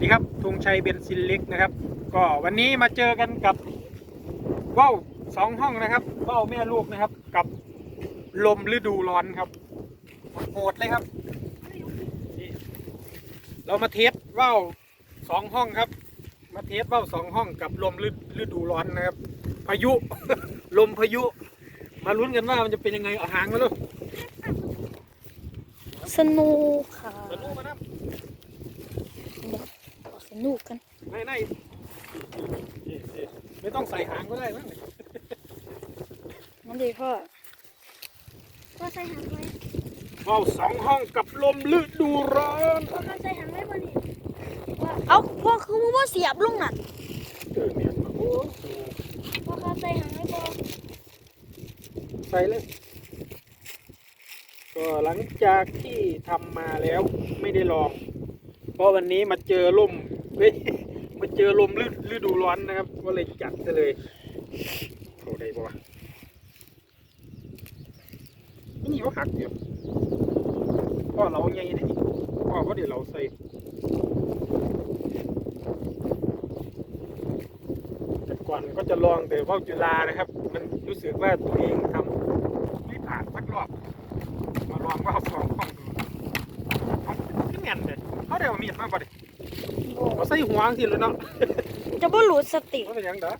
วัสดีครับธงชัยเบนซินเล็กนะครับ ก็วันนี้มาเจอกันกับว่าวสองห้องนะครับว่าวแม่ลูกนะครับ กับลมฤดูร้อนครับโหดเลยครับนี่เรามาเทสว่าวสองห้องครับ มาเทสว่าวสองห้องกับลมฤฤดูร้อนนะครับ พายุ ลมพายุ มาลุ้นกันว่ามันจะเป็นยังไงเอาหางมาลูกสนุกค่ะ สนุกมานะ บอกสนุกกัน ไม่ไม่ไม่ต้องใส่หางก็ได้มั้ง นั่นดีพ่อก็ใส่หางไว้ว่าวสองห้องกับลมฤดูร้อนก็ใส่หางไว้บ่นี่เอาพ่อคือว่าเสียบลุงน่ะเออเนี่ยโอ้ก็เขาใส่หางไว้บ่ใส่เลย ก็หลังจากที่ทำมาแล้วไม่ได้ลอง เพราะวันนี้มาเจอลมเฮ้ยมาเจอลมฤฤดูร้อนนะครับ ก็เลยจัดซะเลยเขาได้ปะวะ นี่เขาหักเดียวพ่อเราใหญ่ได้นี่พ่อก็เดี๋ยวเราใส่แต่ก่อนก็จะลองแต่ว่าวจุฬานะครับ มันรู้สึกว่าตัวเองทำไม่ผ่านสักรอบ มาลองว่าวสองห้องดูเอาขึ้นเงินเลยเขาได้เอามีดมาบ่ดิเขาใส่หัวสิเลยเนาะจะบ่หลุดสติเขาเป็นหยังเด้อ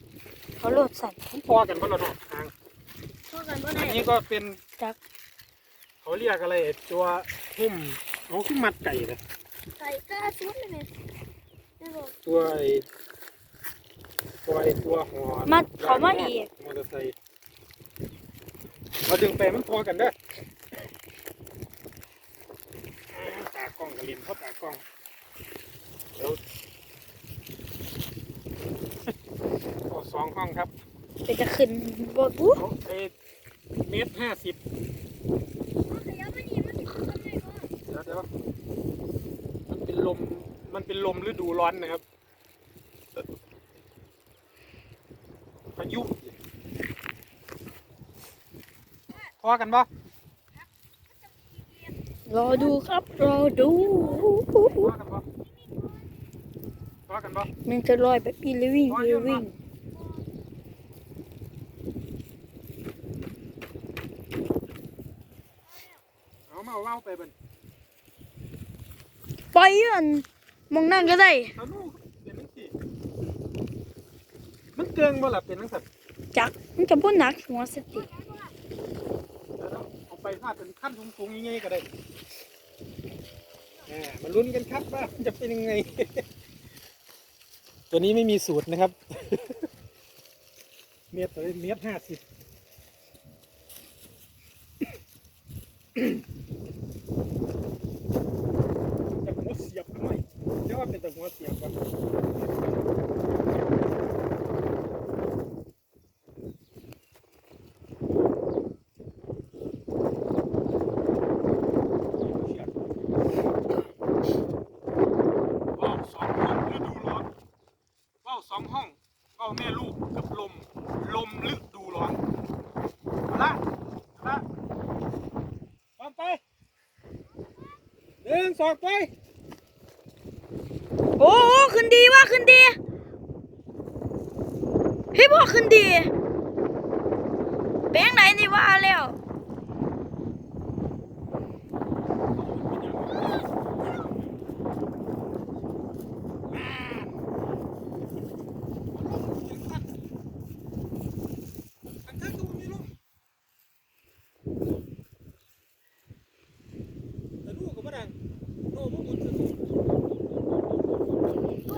เขาหลุดสั่นมันพอกันบ่ละเนาะทางเข้ากันบ่อัได้นนี้ก็เป็นจัก เขาเรียกอะไรตัวหุ้มเอาขึ้นมัดไก่เลยใส่กล้าชุดเลยแม่แม่บอกตัวไอ้ตัวไอ้ตัวหอมัดเขามาอีกมอเตอร์ไซค์เราดึงไปมันพอกันเด้อตากล้องกระลินเขาตากล้องเดี๋ยวเอาสองห้องครับเป็นจะขึ้นบ่อู้เอาเอเมตรห้าสิบ เอาขยับไปนี่มันสิขึ้นได้บ่ เดี๋ยวเดี๋ยวมันเป็นลมมันเป็นลมฤดูร้อนนะครับพายุพอกันปะรอดูครับรอดูพอกันปะพอกันปะมันจะลอยแบบอีลิวิ่งอีลิวิ่งเอามาเอาเว้าไปเบิ่น ปล่อยอันมองนั่งก็ได้เอาลูกเป็นนังสิมันเกิงบ่ล่ะเป็นนังสัตว์จักมันจะบ่หนักหัวสติเดี๋ยวเราเอาไปพาดเป็นขั้นสูงๆยังไงก็ได้แหมมาลุ้นกันครับว่ามันจะเป็นยังไง ตัวนี้ไม่มีสูตรนะครับ เมตรต่อเมตรห้าสิบ แต่หัวเสียบหน่อยเรียกว่าเป็นแต่หัวเสียบก่อนเชือกว่าวสองห้องฤดูร้อนว่าวสองห้องว่าวแม่ลูกกับลม ลมฤดูร้อนเอาละเอาละพร้อมไป หนึ่งสอกไป โอ้โหขึ้นดีว่าขึ้นดีเฮ้ยพ่อขึ้นดี แป็นยังไหนนี่ว่าแล้ว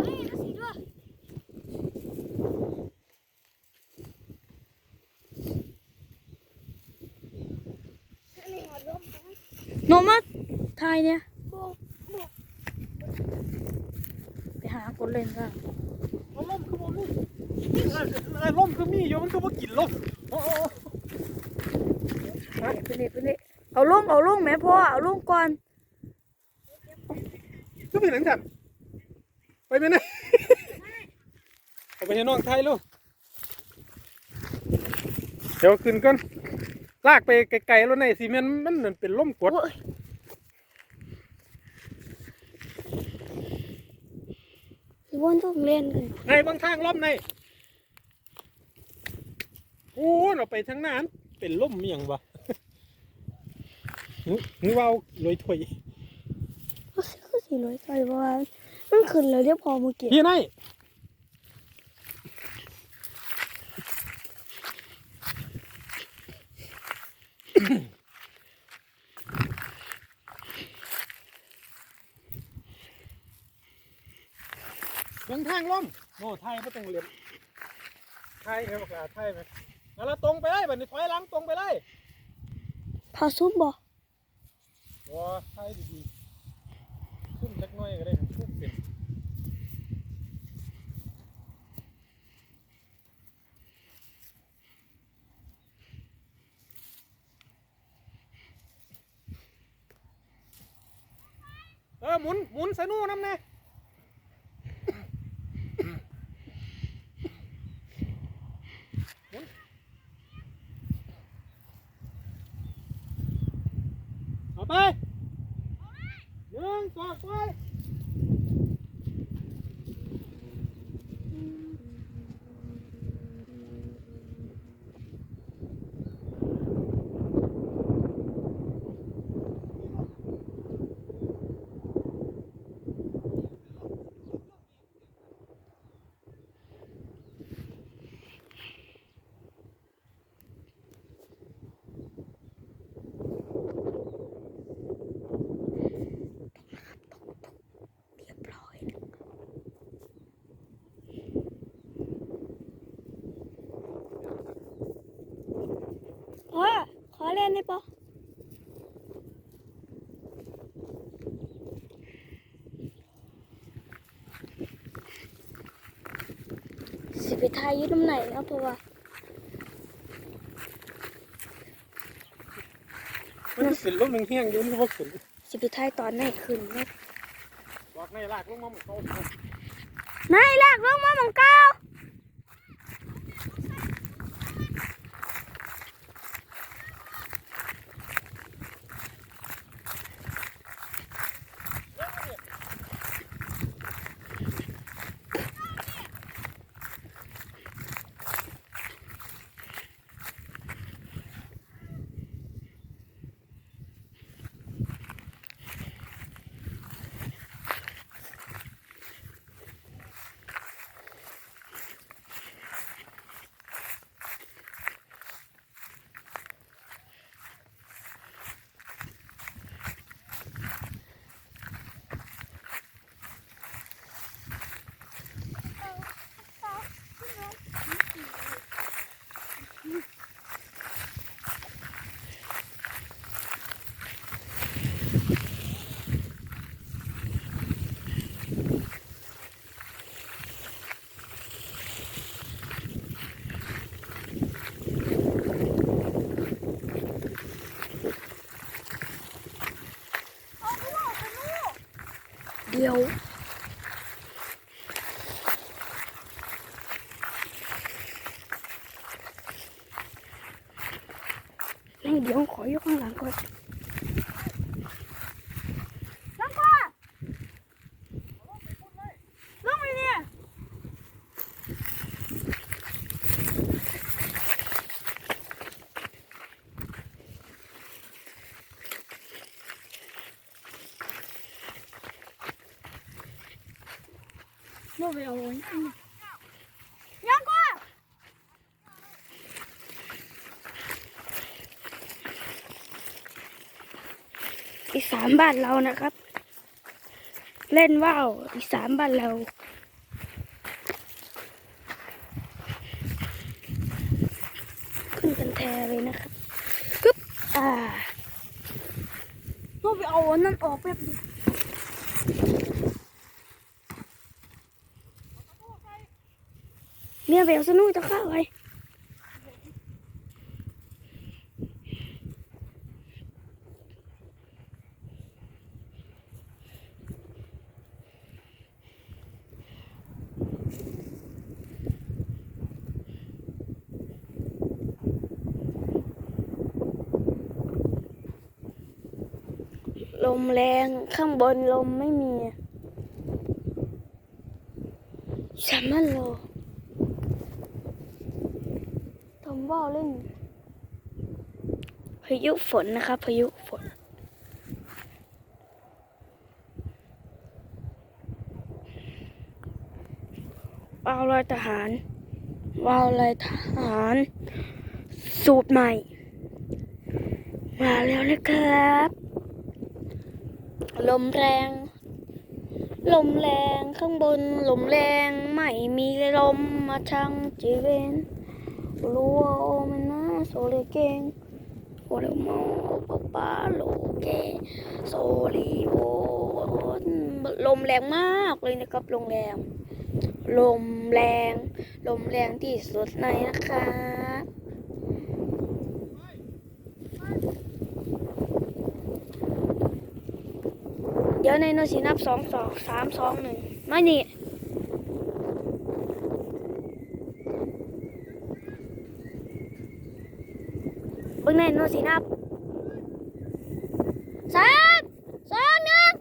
ให้นะสิด้วยอันนี้หัวลมนะ โนมาทายเนี่ยบ่บ่ไปหาคนเล่นกันเอาล่มคือบ่ล่มไอ้ล่มคือมีอยู่มันคือบ่กินล่มโอ้โอ้ไปเลยไปเลยเอาลงเอาลงแม่พ่อเอาลงก่อนคือเป็นหนังสันไปไปไหนเอาไปให้น้องไทยลูกเดี๋ยวขึ้นก่อน ลากไปไกลๆแล้วในซีเมนต์มันเหมือนเป็นล่มกดวนต้องเล่นกันในบางทางล่มในโอ้เราไปทางนั้นเป็นล่มเมียงวะหึหรือว่าลอยถ้วยก็คือสี่ร้อยใจว่ามันขึ้นเลยเรียกพอเมื่อกี้พี่นาย ทางล่มโน่ไทยไม่ต้องเรียนไทยครับบอกลาไทยไหมแล้วเราตรงไปเลยบัดนี้ถอยหลังตรงไปเลยพาซุปบ่ว้าไทยดีๆขึ้นจักหน้อยก็ได้ครับทุกเป็นเออหมุนหมุนสนูน้ำแน่หมุนเอาไปหนึ่งสองไป พ่อขอ เล่นได้ปะสิไปทายอยืดน้ำไหนนะเพราะว่ามันจะเป็นลมหนึ่งเที่ยงเดี๋ยวมันก็ขึ้นสิไปทายตอนไหนขึ้นนะบอกในลากลงมาเหมือนเขานายลากลงมาหมองเก้าเดี๋ยวนี่เดี๋ยวขอยกข้า งหลังก่อนลังก่อนลงไปเนี่ยลง ไปเอาไว้ยังก่อนอีสานบ้านเรานะครับ เล่นว่าวอีสานบ้านเราขึ้นกันแทเลยนะครับกึ๊บอ่าเราไปเอาอันนั้นออกแป๊บเดียว เนี่ยไปเอาสนุกจะเข้าไปลมแรงข้างบนลมไม่มีสามานเราทำว่าว เล่น พายุฝนนะครับ พายุฝน วาวลอยทหาร วาวลอยทหาร สูตรใหม่ มาแล้วนะครับ ลมแรง ลมแรงข้างบน ลมแรง ไม่มีลมมาชังจีเวนรัว โซเลเกงโอเลโมปะปาโลเกโซลีโอลมแรงมากเลยนะครับลมแรงลมแรง ลมแรงที่สุดในนะคะเดี๋ยวในโนสีนับสองสองสามสองหนึ่งไม่นี่เบิ่งในโนสีนับสามสองหนึ่ง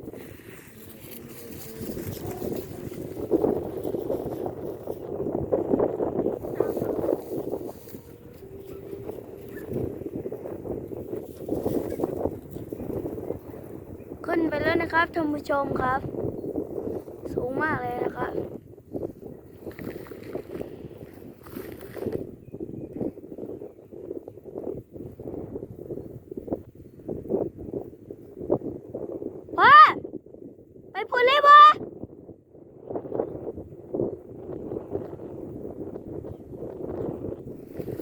ขึ้นไปแล้วนะครับท่านผู้ชมครับ สูงมากเลยนะครับ พ่อ ไปพูดเลยพ่อ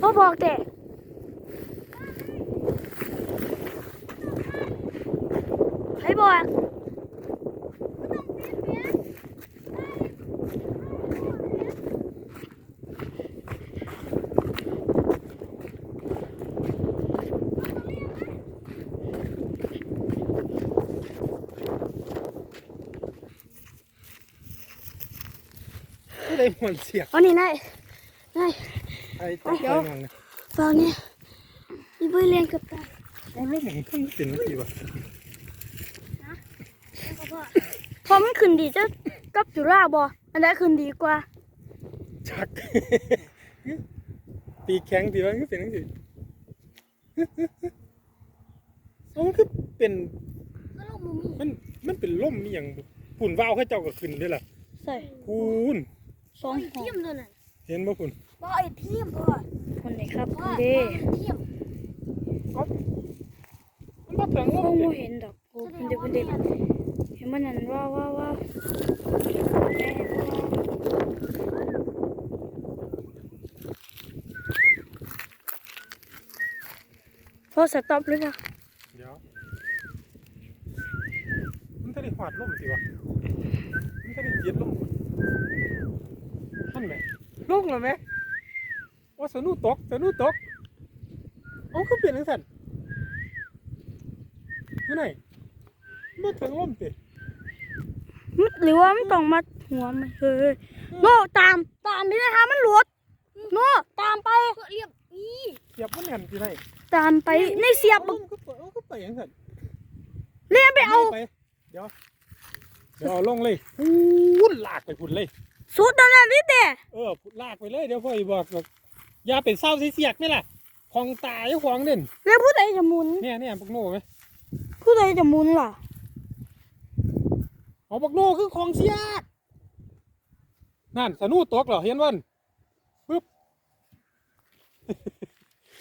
พ่อบอกเด็ให้บอกไม่ได้มวนเสียงเอานี่นายนาย ไอ้ตัวไฟมองนะฟังเนี่ยมีเบอร์เรียนกับตาเอาลูกหมูขึ้นเป็นนาทีวะพอมันขึ้นดีจะกับจุฬาบออันใดขึ้นดีกว่า ชัก ตีแข็งตีว่าก็เป็นนังสิเอามันคือเป็นก็ลงมือมีมันมันเป็นล่มนี่อย่างปุ่นว่าวให้เจ้าก็ขึ้นด้วยล่ะใส่พูนสองไอ้หอเทียมตัวนั้นเห็นบ่คุณ พ่อไอ้เทียมพ่อคนไหนครับพ่อเด้เทียมมันบ่ถึงคล่มงเด้ไม่เห็นดอกโอ้คนเดียวคนเดียวเห็นมันนั่นว่าว่าว่าพ่อสต็อปหรือเปล่าเดี๋ยวมันจะได้หวาดล่มสิวะมันจะได้เย็ดล่มท่านไหมลงแล้วไหมว่า สนุตกสนุตกเอาคือเปลี่ยนทังสันอยู่ไหนบ่ถึงล่มติหรือว่ามันต้องมาหัวมันเฮ้ยโน่ตามตามไปเลยฮะมันหลุดโน่ตามไปก็เรียบอีเสียบมันแน่นที่ไหนตามไปในเสียบเอาก็เปิดเอาก็ไปยังสันเรียนไปเอาไปเดี๋ยวเดี๋ยวเอาลงเลยพูนลากไปพุ่นเลย สุดนั่นน่ะนี่แต่เออลากไปเลยเดี๋ยวพ่ออีบอกบ อกอย่าเป็นเศร้าเสียกๆนี่แหละของตายเจ้าของเด่นแล้วผู้ใดจะหมุน เนี่ยเนี่ยบักโน่ไหมผู้ใดจะหมุนล่ะเอาบักโน่คือของเสียกนั่นสนุตกเหรอเห็นวัน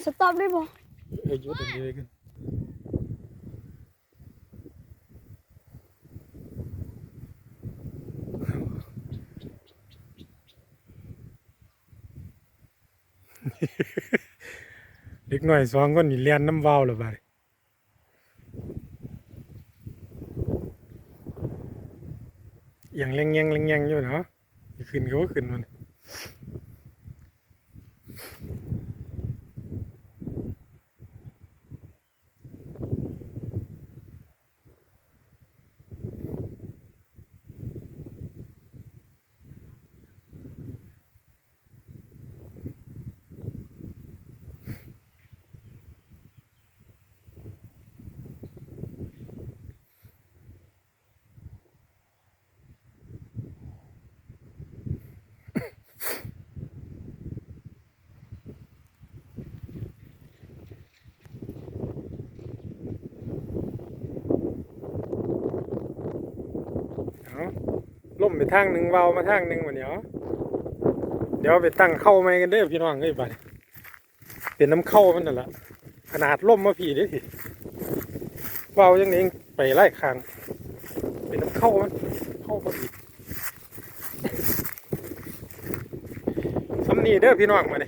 สต็อปได้บ่เออยุดอย่างนี้เลยกัน กหน่อยสองคนนี่เรียนน้ำว้าวหรือเปล่าอย่างเล็งยังเล็งยังอยู่เนาะขึ้นก็ขึ้นมัน ไปทางหนึ่งเบามาทางหนึ่งวันนี้อ๋อเดี๋ยวไปตั้งเข้าไม่กันเด้อพี่น้องเอ้ยบัดเป็นน้ำเข้ามันนั่นแหละขนาดล่มมาผีเด้ที่เบาอยังนี้ไปไล่คางเป็นน้ำเข้ามันเข้ามาผีสำนีเด้อพี่น้องมาเนี่ย